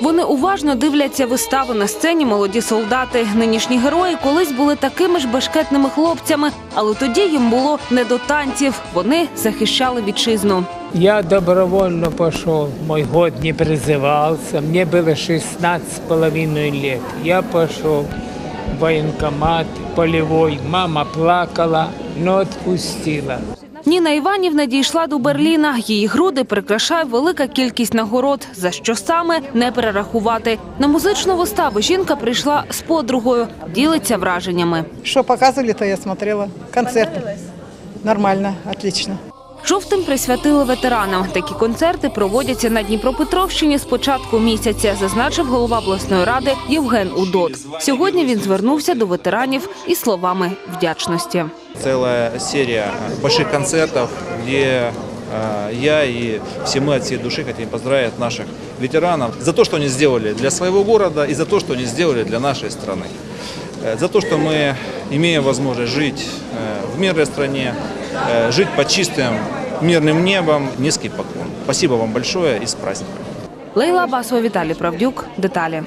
Вони уважно дивляться виставу на сцені молоді солдати. Нинішні герої колись були такими ж бешкетними хлопцями, але тоді їм було не до танців. Вони захищали вітчизну. Я добровольно пошел. Мой год не призывался. Мне было 16 с половиной лет. Я пошел в военкомат полевой. Мама плакала, но отпустила. Ніна Іванівна дійшла до Берліна. Її груди прикрашає велика кількість нагород, за що саме не перерахувати. На музичну виставу жінка прийшла з подругою, ділиться враженнями. Що показували, то я смотрела. Концерт. Нормально, отлично. Жовтим присвятили ветеранам. Такі концерти проводяться на Дніпропетровщині з початку місяця, зазначив голова обласної ради Євген Удот. Сьогодні він звернувся до ветеранів із словами вдячності. целая серия больших концертов, где э, я и все мы от всей души хотим поздравить наших ветеранов за то, что они сделали для своего города и за то, что они сделали для нашей страны. Э, За то, что мы имеем возможность жить э, в мирной стране, э, жить под чистым мирным небом. Низкий поклон. Спасибо вам большое и с праздником. Лейла Басова, Виталий Правдюк. Деталі.